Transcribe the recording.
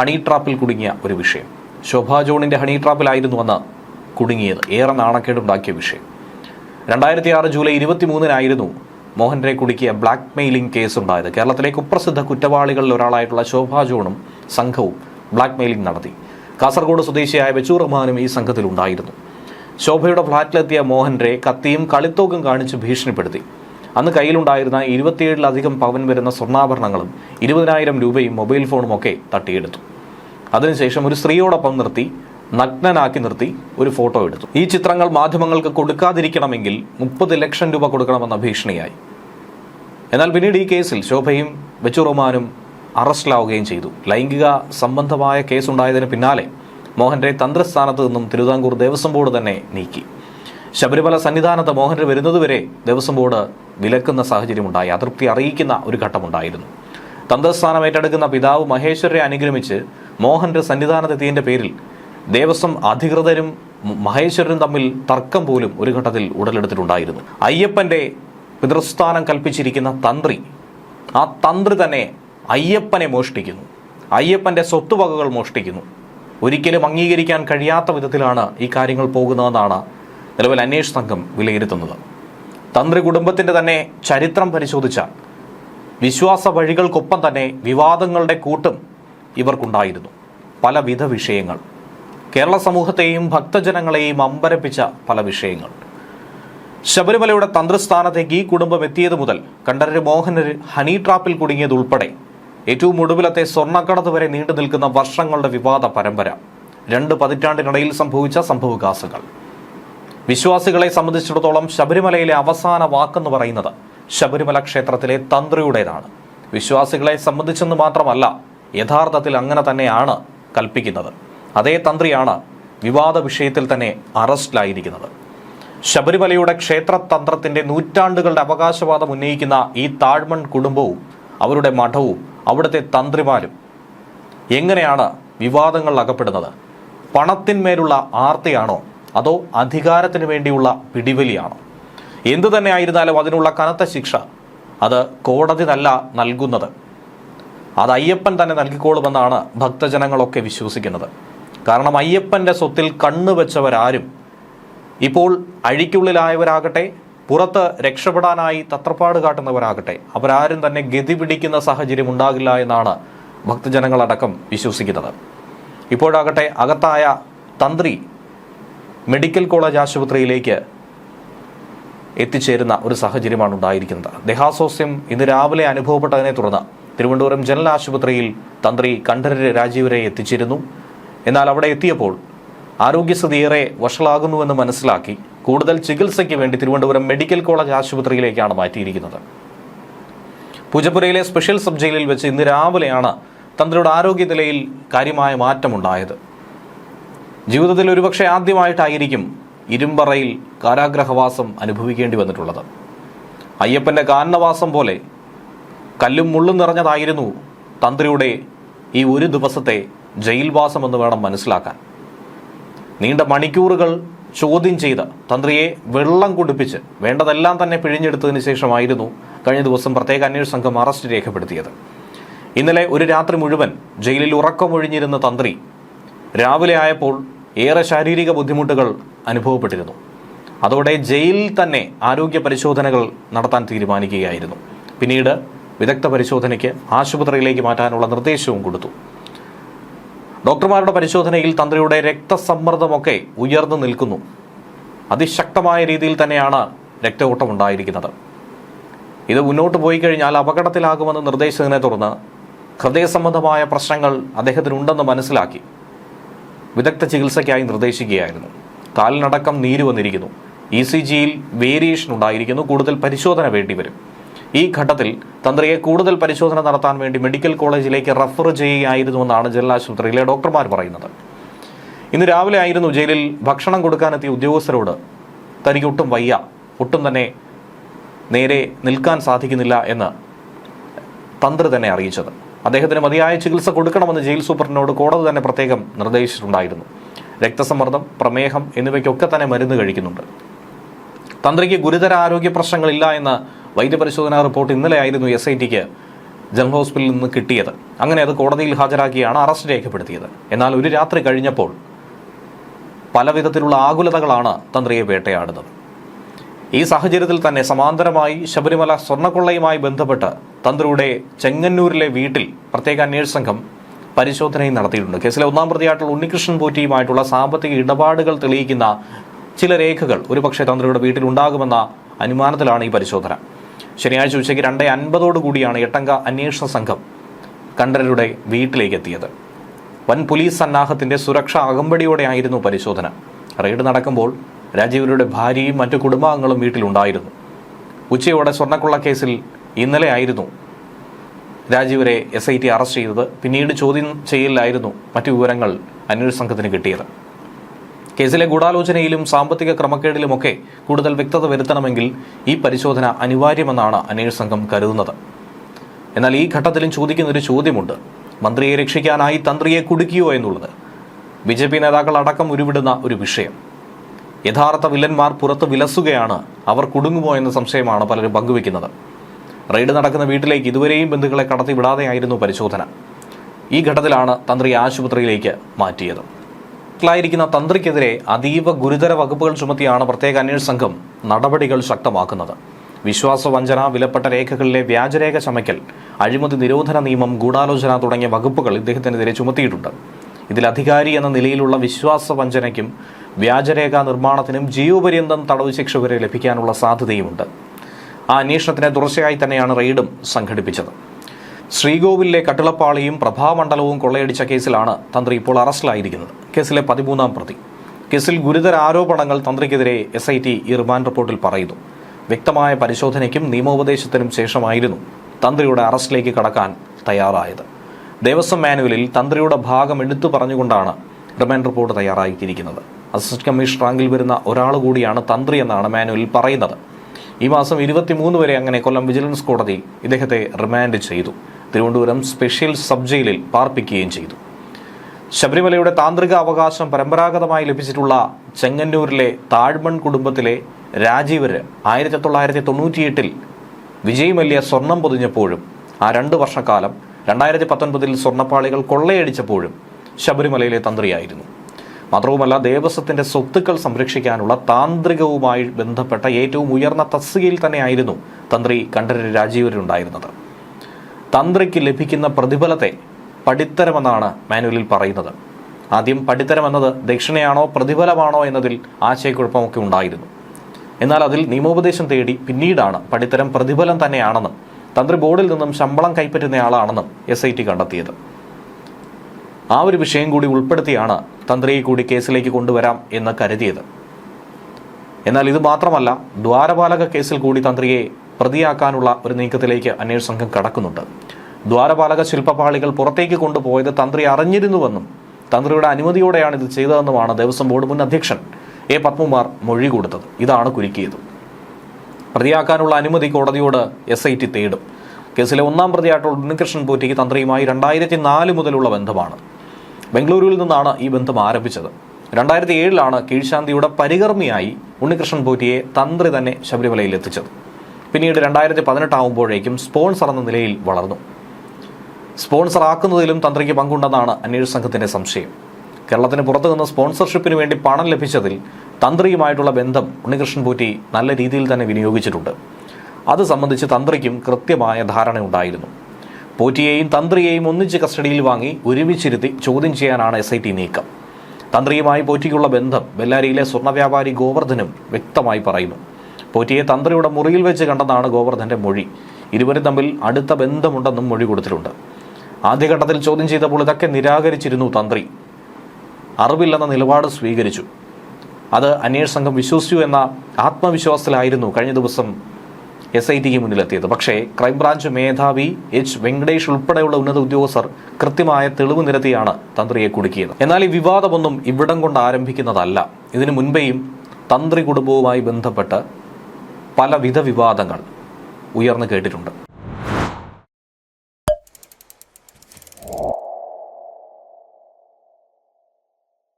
Honey ട്രാപ്പിൽ കുടുങ്ങിയ ഒരു വിഷയം. ശോഭാ ജോണിന്റെ ഹണി ട്രാപ്പിലായിരുന്നു അന്ന് കുടുങ്ങിയത്. ഏറെ നാണക്കേടുണ്ടാക്കിയ വിഷയം. രണ്ടായിരത്തി ആറ് ജൂലൈ ഇരുപത്തിമൂന്നിനായിരുന്നു മോഹൻറെ കുടുക്കിയ ബ്ലാക്ക് മെയിലിംഗ് കേസ് ഉണ്ടായത് കേരളത്തിലെ കുപ്രസിദ്ധ കുറ്റവാളികളിൽ ഒരാളായിട്ടുള്ള ശോഭാ ജോണും സംഘവും ബ്ലാക്ക് മെയിലിംഗ് നടത്തി. കാസർഗോഡ് സ്വദേശിയായ ബച്ചൂർ റഹ്മാനും ഈ സംഘത്തിലുണ്ടായിരുന്നു ശോഭയുടെ ഫ്ളാറ്റിലെത്തിയ മോഹൻറെ കത്തിയും കളിത്തോക്കും കാണിച്ച് ഭീഷണിപ്പെടുത്തി. അന്ന് കയ്യിലുണ്ടായിരുന്ന ഇരുപത്തിയേഴിലധികം പവൻ വരുന്ന സ്വർണാഭരണങ്ങളും ഇരുപതിനായിരം രൂപയും മൊബൈൽ ഫോണും ഒക്കെ തട്ടിയെടുത്തു. അതിനുശേഷം ഒരു സ്ത്രീയോടൊപ്പം നിർത്തി നഗ്നനാക്കി നിർത്തി ഒരു ഫോട്ടോ എടുത്തു. ഈ ചിത്രങ്ങൾ മാധ്യമങ്ങൾക്ക് കൊടുക്കാതിരിക്കണമെങ്കിൽ മുപ്പത് ലക്ഷം രൂപ കൊടുക്കണമെന്ന ഭീഷണിയായി. എന്നാൽ പിന്നീട് ഈ കേസിൽ ശോഭയും ബച്ചുറുമാനും അറസ്റ്റിലാവുകയും ചെയ്തു. ലൈംഗിക സംബന്ധമായ കേസുണ്ടായതിന് പിന്നാലെ മോഹന്റെ തന്ത്രസ്ഥാനത്ത് നിന്നും തിരുവിതാംകൂർ ദേവസ്വം ബോർഡ് തന്നെ നീക്കി. ശബരിമല സന്നിധാനത്ത് മോഹൻ വരുന്നതുവരെ ദേവസ്വം ബോർഡ് വിലക്കുന്ന സാഹചര്യമുണ്ടായി. അതൃപ്തി അറിയിക്കുന്ന ഒരു ഘട്ടമുണ്ടായിരുന്നു. തന്ത്രസ്ഥാനം ഏറ്റെടുക്കുന്ന പിതാവ് മഹേശ്വരരെ അനുഗ്രമിച്ച് മോഹന്റെ സന്നിധാനത്തെത്തിയതിന്റെ പേരിൽ ദേവസ്വം അധികൃതരും മഹേശ്വരനും തമ്മിൽ തർക്കം പോലും ഒരു ഘട്ടത്തിൽ ഉടലെടുത്തിട്ടുണ്ടായിരുന്നു. അയ്യപ്പന്റെ പിതൃസ്ഥാനം കൽപ്പിച്ചിരിക്കുന്ന തന്ത്രി ആ തന്ത്രി തന്നെ അയ്യപ്പനെ മോഷ്ടിക്കുന്നു. അയ്യപ്പന്റെ സ്വത്തുവകകൾ മോഷ്ടിക്കുന്നു. ഒരിക്കലും അംഗീകരിക്കാൻ കഴിയാത്ത വിധത്തിലാണ് ഈ കാര്യങ്ങൾ പോകുന്നതെന്നാണ് നിലവിൽ അന്വേഷണ സംഘം വിലയിരുത്തുന്നത്. തന്ത്രി കുടുംബത്തിന്റെ തന്നെ ചരിത്രം പരിശോധിച്ചാൽ വിശ്വാസ വഴികൾക്കൊപ്പം തന്നെ വിവാദങ്ങളുടെ കൂട്ടും ഇവർക്കുണ്ടായിരുന്നു. പലവിധ വിഷയങ്ങൾ. കേരള സമൂഹത്തെയും ഭക്തജനങ്ങളെയും അമ്പരപ്പിച്ച പല വിഷയങ്ങൾ. ശബരിമലയുടെ തന്ത്രസ്ഥാനത്തേക്ക് ഈ കുടുംബം എത്തിയത് മുതൽ കണ്ഠരര് മോഹനര് ഹണി ട്രാപ്പിൽ കുടുങ്ങിയതുൾപ്പെടെ ഏറ്റവും ഒടുവിലത്തെ സ്വർണക്കടത്ത് വരെ നീണ്ടു നിൽക്കുന്ന വർഷങ്ങളുടെ വിവാദ പരമ്പര. രണ്ട് പതിറ്റാണ്ടിനിടയിൽ സംഭവിച്ച സംഭവവികാസങ്ങൾ. വിശ്വാസികളെ സംബന്ധിച്ചിടത്തോളം ശബരിമലയിലെ അവസാന വാക്കെന്ന് പറയുന്നത് ശബരിമല ക്ഷേത്രത്തിലെ തന്ത്രിയുടേതാണ്. വിശ്വാസികളെ സംബന്ധിച്ചെന്ന് മാത്രമല്ല യഥാർത്ഥത്തിൽ അങ്ങനെ തന്നെയാണ് കൽപ്പിക്കുന്നത്. അതേ തന്ത്രിയാണ് വിവാദ വിഷയത്തിൽ തന്നെ അറസ്റ്റിലായിരിക്കുന്നത്. ശബരിമലയുടെ ക്ഷേത്രതന്ത്രത്തിന്റെ നൂറ്റാണ്ടുകളുടെ അവകാശവാദം ഉന്നയിക്കുന്ന ഈ താഴ്മൺ കുടുംബവും അവരുടെ മഠവും അവിടുത്തെ തന്ത്രിമാരും എങ്ങനെയാണ് വിവാദങ്ങളിൽ അകപ്പെടുന്നത്? പണത്തിന്മേലുള്ള ആർത്തിയാണോ അതോ അധികാരത്തിന് വേണ്ടിയുള്ള പിടിവലിയാണോ? എന്തു തന്നെ ആയിരുന്നാലും അതിനുള്ള കനത്ത ശിക്ഷ അത് കോടതി നല്ല നൽകുന്നത്. അത് അയ്യപ്പൻ തന്നെ നൽകിക്കോളുമെന്നാണ് ഭക്തജനങ്ങളൊക്കെ വിശ്വസിക്കുന്നത്. കാരണം അയ്യപ്പന്റെ സ്വത്തിൽ കണ്ണുവെച്ചവരാരും ഇപ്പോൾ അഴിക്കുള്ളിലായവരാകട്ടെ പുറത്ത് രക്ഷപ്പെടാനായി തത്രപ്പാട് കാട്ടുന്നവരാകട്ടെ അവരാരും തന്നെ ഗതി പിടിക്കുന്ന സാഹചര്യം ഉണ്ടാകില്ല എന്നാണ് ഭക്തജനങ്ങളടക്കം വിശ്വസിക്കുന്നത്. ഇപ്പോഴാകട്ടെ അകത്തായ തന്ത്രി മെഡിക്കൽ കോളേജ് ആശുപത്രിയിലേക്ക് എത്തിച്ചേരുന്ന ഒരു സാഹചര്യമാണ് ഉണ്ടായിരിക്കുന്നത്. ദേഹാസ്വാസ്യം ഇന്ന് രാവിലെ അനുഭവപ്പെട്ടതിനെ തുടർന്ന് തിരുവനന്തപുരം ജനറൽ ആശുപത്രിയിൽ തന്ത്രി കണ്ഠരര് രാജീവരെ എത്തിച്ചിരുന്നു. എന്നാൽ അവിടെ എത്തിയപ്പോൾ ആരോഗ്യസ്ഥിതി ഏറെ വഷളാകുന്നുവെന്ന് മനസ്സിലാക്കി കൂടുതൽ ചികിത്സയ്ക്ക് വേണ്ടി തിരുവനന്തപുരം മെഡിക്കൽ കോളേജ് ആശുപത്രിയിലേക്കാണ് മാറ്റിയിരിക്കുന്നത്. പൂജപ്പുരയിലെ സ്പെഷ്യൽ സബ് ജയിലിൽ വെച്ച് ഇന്ന് രാവിലെയാണ് തന്ത്രിയുടെ ആരോഗ്യനിലയിൽ കാര്യമായ മാറ്റമുണ്ടായത്. ജീവിതത്തിൽ ഒരുപക്ഷെ ആദ്യമായിട്ടായിരിക്കും ഇരുമ്പറയിൽ കാരാഗ്രഹവാസം അനുഭവിക്കേണ്ടി വന്നിട്ടുള്ളത്. അയ്യപ്പന്റെ കാരണവാസം പോലെ കല്ലും മുള്ളും നിറഞ്ഞതായിരുന്നു തന്ത്രിയുടെ ഈ ഒരു ദിവസത്തെ ജയിൽവാസം എന്ന് വേണം മനസ്സിലാക്കാൻ. നീണ്ട മണിക്കൂറുകൾ ചോദ്യം ചെയ്ത് തന്ത്രിയെ വെള്ളം കുടിപ്പിച്ച് വേണ്ടതെല്ലാം തന്നെ പിഴിഞ്ഞെടുത്തതിന് ശേഷമായിരുന്നു കഴിഞ്ഞ ദിവസം പ്രത്യേക അന്വേഷണ സംഘം അറസ്റ്റ് രേഖപ്പെടുത്തിയത്. ഇന്നലെ ഒരു രാത്രി മുഴുവൻ ജയിലിൽ ഉറക്കമൊഴിഞ്ഞിരുന്ന തന്ത്രി രാവിലെ ആയപ്പോൾ ഏറെ ശാരീരിക ബുദ്ധിമുട്ടുകൾ അനുഭവപ്പെട്ടിരുന്നു. അതോടെ ജയിലിൽ തന്നെ ആരോഗ്യ പരിശോധനകൾ നടത്താൻ തീരുമാനിക്കുകയായിരുന്നു. പിന്നീട് വിദഗ്ധ പരിശോധനയ്ക്ക് ആശുപത്രിയിലേക്ക് മാറ്റാനുള്ള നിർദ്ദേശവും കൊടുത്തു. ഡോക്ടർമാരുടെ പരിശോധനയിൽ തന്ത്രിയുടെ രക്തസമ്മർദ്ദമൊക്കെ ഉയർന്നു നിൽക്കുന്നു. അതിശക്തമായ രീതിയിൽ തന്നെയാണ് രക്തയോട്ടം ഉണ്ടായിരിക്കുന്നത് ഇത് മുന്നോട്ട് പോയി കഴിഞ്ഞാൽ അപകടത്തിലാകുമെന്ന് നിർദ്ദേശത്തിനെ തുടർന്ന് ഹൃദയ സംബന്ധമായ പ്രശ്നങ്ങൾ അദ്ദേഹത്തിനുണ്ടെന്ന് മനസ്സിലാക്കി വിദഗ്ധ ചികിത്സയ്ക്കായി നിർദ്ദേശിക്കുകയായിരുന്നു. കാലിനടക്കം നീര് വന്നിരിക്കുന്നു. ഇ സി ജിയിൽ വേരിയേഷൻ ഉണ്ടായിരിക്കുന്നു. കൂടുതൽ പരിശോധന വേണ്ടിവരും. ഈ ഘട്ടത്തിൽ തന്ത്രിയെ കൂടുതൽ പരിശോധന നടത്താൻ വേണ്ടി മെഡിക്കൽ കോളേജിലേക്ക് റഫർ ചെയ്യുകയായിരുന്നുവെന്നാണ് ജനറൽ ആശുപത്രിയിലെ ഡോക്ടർമാർ പറയുന്നത്. ഇന്ന് രാവിലെ ആയിരുന്നു ജയിലിൽ ഭക്ഷണം കൊടുക്കാനെത്തിയ ഉദ്യോഗസ്ഥരോട് തനിക്ക് ഒട്ടും വയ്യ ഒട്ടും തന്നെ നേരെ നിൽക്കാൻ സാധിക്കുന്നില്ല എന്ന് തന്ത്രി തന്നെ അറിയിച്ചത്. അദ്ദേഹത്തിന് മതിയായ ചികിത്സ കൊടുക്കണമെന്ന് ജയിൽ സൂപ്രണ്ടിനോട് കോടതി തന്നെ പ്രത്യേകം നിർദ്ദേശിച്ചിട്ടുണ്ടായിരുന്നു. രക്തസമ്മർദ്ദം പ്രമേഹം എന്നിവയ്ക്കൊക്കെ തന്നെ മരുന്ന് കഴിക്കുന്നുണ്ട്. തന്ത്രിക്ക് ഗുരുതര ആരോഗ്യ പ്രശ്നങ്ങളില്ല എന്ന് വൈദ്യപരിശോധനാ റിപ്പോർട്ട് ഇന്നലെ ആയിരുന്നു എസ് ഐ ടിക്ക് ജനറൽ ഹോസ്പിറ്റലിൽ നിന്ന് കിട്ടിയത്. അങ്ങനെ അത് കോടതിയിൽ ഹാജരാക്കിയാണ് അറസ്റ്റ് രേഖപ്പെടുത്തിയത്. എന്നാൽ ഒരു രാത്രി കഴിഞ്ഞപ്പോൾ പല വിധത്തിലുള്ള ആകുലതകളാണ് തന്ത്രിയെ വേട്ടയാടുന്നത്. ഈ സാഹചര്യത്തിൽ തന്നെ സമാന്തരമായി ശബരിമല സ്വർണക്കൊള്ളയുമായി ബന്ധപ്പെട്ട് തന്ത്രിയുടെ ചെങ്ങന്നൂരിലെ വീട്ടിൽ പ്രത്യേക അന്വേഷണ സംഘം പരിശോധനയും നടത്തിയിട്ടുണ്ട്. കേസിലെ ഒന്നാം പ്രതിയായിട്ടുള്ള ഉണ്ണികൃഷ്ണൻ പോറ്റിയുമായിട്ടുള്ള സാമ്പത്തിക ഇടപാടുകൾ തെളിയിക്കുന്ന ചില രേഖകൾ ഒരുപക്ഷെ തന്ത്രിയുടെ വീട്ടിലുണ്ടാകുമെന്ന അനുമാനത്തിലാണ് ഈ പരിശോധന. ശനിയാഴ്ച ഉച്ചയ്ക്ക് രണ്ടേ അൻപതോടുകൂടിയാണ് എട്ടംഗ അന്വേഷണ സംഘം കണ്ടരുടെ വീട്ടിലേക്ക് എത്തിയത് വൻ പോലീസ് സന്നാഹത്തിന്റെ സുരക്ഷ അകമ്പടിയോടെയായിരുന്നു പരിശോധന. റെയ്ഡ് നടക്കുമ്പോൾ രാജീവരുടെ ഭാര്യയും മറ്റു കുടുംബാംഗങ്ങളും വീട്ടിലുണ്ടായിരുന്നു. ഉച്ചയോടെ സ്വർണക്കൊള്ള കേസിൽ ഇന്നലെ ആയിരുന്നു രാജീവരെ എസ് ഐ ടി അറസ്റ്റ് ചെയ്തത്. പിന്നീട് ചോദ്യം ചെയ്യലിലായിരുന്നു മറ്റു വിവരങ്ങൾ അന്വേഷണ സംഘത്തിന് കിട്ടിയത്. കേസിലെ ഗൂഢാലോചനയിലും സാമ്പത്തിക ക്രമക്കേടിലുമൊക്കെ കൂടുതൽ വ്യക്തത വരുത്തണമെങ്കിൽ ഈ പരിശോധന അനിവാര്യമെന്നാണ് അന്വേഷണ സംഘം കരുതുന്നത്. എന്നാൽ ഈ ഘട്ടത്തിലും ചോദിക്കുന്ന ഒരു ചോദ്യമുണ്ട്. മന്ത്രിയെ രക്ഷിക്കാനായി തന്ത്രിയെ കുടുക്കിയോ എന്നുള്ളത്. ബി ജെ പി നേതാക്കൾ അടക്കം ഉരുവിടുന്ന ഒരു വിഷയം. യഥാർത്ഥ വില്ലന്മാർ പുറത്ത് വിലസുകയാണ് അവർ കുടുങ്ങുമോ എന്ന സംശയമാണ് പലരും പങ്കുവെക്കുന്നത് റെയ്ഡ് നടക്കുന്ന വീട്ടിലേക്ക് ഇതുവരെയും ബന്ധുക്കളെ കടത്തിവിടാതെയായിരുന്നു പരിശോധന. ഈ ഘട്ടത്തിലാണ് തന്ത്രി ആശുപത്രിയിലേക്ക് മാറ്റിയത്. ായിരിക്കുന്ന തന്ത്രിക്കെതിരെ അതീവ ഗുരുതര വകുപ്പുകൾ ചുമത്തിയാണ് പ്രത്യേക അന്വേഷണ സംഘം നടപടികൾ ശക്തമാക്കുന്നത്. വിശ്വാസവഞ്ചന വിലപ്പെട്ട രേഖകളിലെ വ്യാജരേഖ ചമയ്ക്കൽ അഴിമതി നിരോധന നിയമം ഗൂഢാലോചന തുടങ്ങിയ വകുപ്പുകൾ ഇദ്ദേഹത്തിനെതിരെ ചുമത്തിയിട്ടുണ്ട്. ഇതിൽ അധികാരി എന്ന നിലയിലുള്ള വിശ്വാസവഞ്ചനയ്ക്കും വ്യാജരേഖ നിർമ്മാണത്തിനും ജീവപര്യന്തം തടവ് ശിക്ഷ വരെ ലഭിക്കാനുള്ള സാധ്യതയുമുണ്ട്. ആ അന്വേഷണത്തിന് തുടർച്ചയായി തന്നെയാണ് റെയ്ഡും സംഘടിപ്പിച്ചത്. ശ്രീകോവിലിലെ കട്ടിളപ്പാളിയും പ്രഭാമണ്ഡലവും കൊള്ളയടിച്ച കേസിലാണ് തന്ത്രി ഇപ്പോൾ അറസ്റ്റിലായിരിക്കുന്നത്. കേസിലെ പതിമൂന്നാം പ്രതി. കേസിൽ ഗുരുതര ആരോപണങ്ങൾ തന്ത്രിക്കെതിരെ എസ് ഐ ടി ഈ റിമാൻഡ് റിപ്പോർട്ടിൽ പറയുന്നു. വ്യക്തമായ പരിശോധനയ്ക്കും നിയമോപദേശത്തിനും ശേഷമായിരുന്നു തന്ത്രിയുടെ അറസ്റ്റിലേക്ക് കടക്കാൻ തയ്യാറായത്. ദേവസ്വം മാനുവലിൽ തന്ത്രിയുടെ ഭാഗം എടുത്തു പറഞ്ഞുകൊണ്ടാണ് റിമാൻഡ് റിപ്പോർട്ട് തയ്യാറാക്കിയിരിക്കുന്നത് അസിസ്റ്റന്റ് കമ്മീഷണർ റാങ്കിൽ വരുന്ന ഒരാൾ കൂടിയാണ് തന്ത്രി എന്നാണ് മാനുവലിൽ പറയുന്നത്. ഈ മാസം ഇരുപത്തിമൂന്ന് വരെ അങ്ങനെ കൊല്ലം വിജിലൻസ് കോടതി ഇദ്ദേഹത്തെ റിമാൻഡ് ചെയ്തു. തിരുവനന്തപുരം സ്പെഷ്യൽ സബ് ജയിലിൽ പാർപ്പിക്കുകയും ചെയ്തു. ശബരിമലയുടെ താന്ത്രിക അവകാശം പരമ്പരാഗതമായി ലഭിച്ചിട്ടുള്ള ചെങ്ങന്നൂരിലെ താഴ്മൺ കുടുംബത്തിലെ രാജീവര് ആയിരത്തി തൊള്ളായിരത്തി തൊണ്ണൂറ്റിയെട്ടിൽ വിജയ് മല്യ സ്വർണം പൊതിഞ്ഞപ്പോഴും ആ രണ്ട് വർഷക്കാലം രണ്ടായിരത്തി പത്തൊൻപതിൽ സ്വർണപ്പാളികൾ കൊള്ളയടിച്ചപ്പോഴും ശബരിമലയിലെ തന്ത്രിയായിരുന്നു. മാത്രവുമല്ല ദേവസ്വത്തിന്റെ സ്വത്തുക്കൾ സംരക്ഷിക്കാനുള്ള താന്ത്രികവുമായി ബന്ധപ്പെട്ട ഏറ്റവും ഉയർന്ന തസ്തികയിൽ തന്നെയായിരുന്നു തന്ത്രി കണ്ഠരര് രാജീവരുണ്ടായിരുന്നത്. തന്ത്രിക്ക് ലഭിക്കുന്ന പ്രതിഫലത്തെ പടിത്തരമെന്നാണ് മാനുവലിൽ പറയുന്നത്. ആദ്യം പടിത്തരം എന്നത് ദക്ഷിണയാണോ പ്രതിഫലമാണോ എന്നതിൽ ആശയക്കുഴപ്പമൊക്കെ ഉണ്ടായിരുന്നു. എന്നാൽ അതിൽ നിയമോപദേശം തേടി പിന്നീടാണ് പടിത്തരം പ്രതിഫലം തന്നെയാണെന്നും തന്ത്രി ബോർഡിൽ നിന്നും ശമ്പളം കൈപ്പറ്റുന്നയാളാണെന്നും എസ് ഐ ടി കണ്ടെത്തിയത്. ആ ഒരു വിഷയം കൂടി ഉൾപ്പെടുത്തിയാണ് തന്ത്രിയെ കൂടി കേസിലേക്ക് കൊണ്ടുവരാം എന്ന് കരുതിയത്. എന്നാൽ ഇത് മാത്രമല്ല ദ്വാരപാലക കേസിൽ കൂടി തന്ത്രിയെ പ്രതിയാക്കാനുള്ള ഒരു നീക്കത്തിലേക്ക് അന്വേഷണ സംഘം കടക്കുന്നുണ്ട്. ദ്വാരപാലക ശില്പപാളികൾ പുറത്തേക്ക് കൊണ്ടുപോയത് തന്ത്രി അറിഞ്ഞിരുന്നുവെന്നും തന്ത്രിയുടെ അനുമതിയോടെയാണ് ഇത് ചെയ്തതെന്നുമാണ് ദേവസ്വം ബോർഡ് മുൻ അധ്യക്ഷൻ എ പത്മകുമാർ മൊഴി കൊടുത്തത്. ഇതാണ് കുരുക്കിയത്. പ്രതിയാക്കാനുള്ള അനുമതി കോടതിയോട് എസ് ഐ ടി തേടും. കേസിലെ ഒന്നാം പ്രതിയായിട്ടുള്ള ഉണ്ണികൃഷ്ണൻ പോറ്റിക്ക് തന്ത്രിയുമായി രണ്ടായിരത്തി നാല് മുതലുള്ള ബന്ധമാണ്. ബംഗളൂരുവിൽ നിന്നാണ് ഈ ബന്ധം ആരംഭിച്ചത്. രണ്ടായിരത്തി ഏഴിലാണ് കീഴ്ശാന്തിയുടെ പരികർമ്മിയായി ഉണ്ണികൃഷ്ണൻ പോറ്റിയെ തന്ത്രി തന്നെ ശബരിമലയിൽ എത്തിച്ചത്. പിന്നീട് രണ്ടായിരത്തി പതിനെട്ടാവുമ്പോഴേക്കും സ്പോൺസർ എന്ന നിലയിൽ വളർന്നു. സ്പോൺസർ ആക്കുന്നതിലും തന്ത്രിക്ക് പങ്കുണ്ടെന്നാണ് അന്വേഷണ സംഘത്തിന്റെ സംശയം. കേരളത്തിന് പുറത്തു നിന്ന് സ്പോൺസർഷിപ്പിന് വേണ്ടി പണം ലഭിച്ചതിൽ തന്ത്രിയുമായിട്ടുള്ള ബന്ധം ഉണ്ണികൃഷ്ണൻ പൂറ്റി നല്ല രീതിയിൽ തന്നെ വിനിയോഗിച്ചിട്ടുണ്ട്. അത് സംബന്ധിച്ച് തന്ത്രിക്കും കൃത്യമായ ധാരണയുണ്ടായിരുന്നു. പോറ്റിയെയും തന്ത്രിയെയും ഒന്നിച്ച് കസ്റ്റഡിയിൽ വാങ്ങി ഒരുമിച്ചിരുത്തി ചോദ്യം ചെയ്യാനാണ് എസ് ഐ ടി നീക്കം. തന്ത്രിയുമായി പോറ്റിക്കുള്ള ബന്ധം ബെല്ലാരിയിലെ സ്വർണ വ്യാപാരി ഗോവർദ്ധനും വ്യക്തമായി പറയുന്നു. പോറ്റിയെ തന്ത്രിയുടെ മുറിയിൽ വെച്ച് കണ്ടെന്നാണ് ഗോവർദ്ധന്റെ മൊഴി. ഇരുവരും തമ്മിൽ അടുത്ത ബന്ധമുണ്ടെന്നും മൊഴി കൊടുത്തിട്ടുണ്ട്. ആദ്യഘട്ടത്തിൽ ചോദ്യം ചെയ്തപ്പോൾ ഇതൊക്കെ നിരാകരിച്ചിരുന്നു തന്ത്രി. അറിവില്ലെന്ന നിലപാട് സ്വീകരിച്ചു. അത് അന്വേഷണ സംഘം വിശ്വസിച്ചു എന്ന ആത്മവിശ്വാസത്തിലായിരുന്നു കഴിഞ്ഞ ദിവസം എസ് ഐ ടിക്ക് മുന്നിലെത്തിയത്. പക്ഷേ ക്രൈംബ്രാഞ്ച് മേധാവി എച്ച്. വെങ്കടേഷ് ഉൾപ്പെടെയുള്ള ഉന്നത ഉദ്യോഗസ്ഥർ കൃത്യമായ തെളിവ് നിരത്തിയാണ് തന്ത്രിയെ കുടുക്കിയത്. എന്നാൽ ഈ വിവാദമൊന്നും ഇവിടം കൊണ്ട് ആരംഭിക്കുന്നതല്ല. ഇതിനു മുൻപേയും തന്ത്രി കുടുംബവുമായി ബന്ധപ്പെട്ട് പലവിധ വിവാദങ്ങൾ ഉയർന്നു കേട്ടിട്ടുണ്ട്.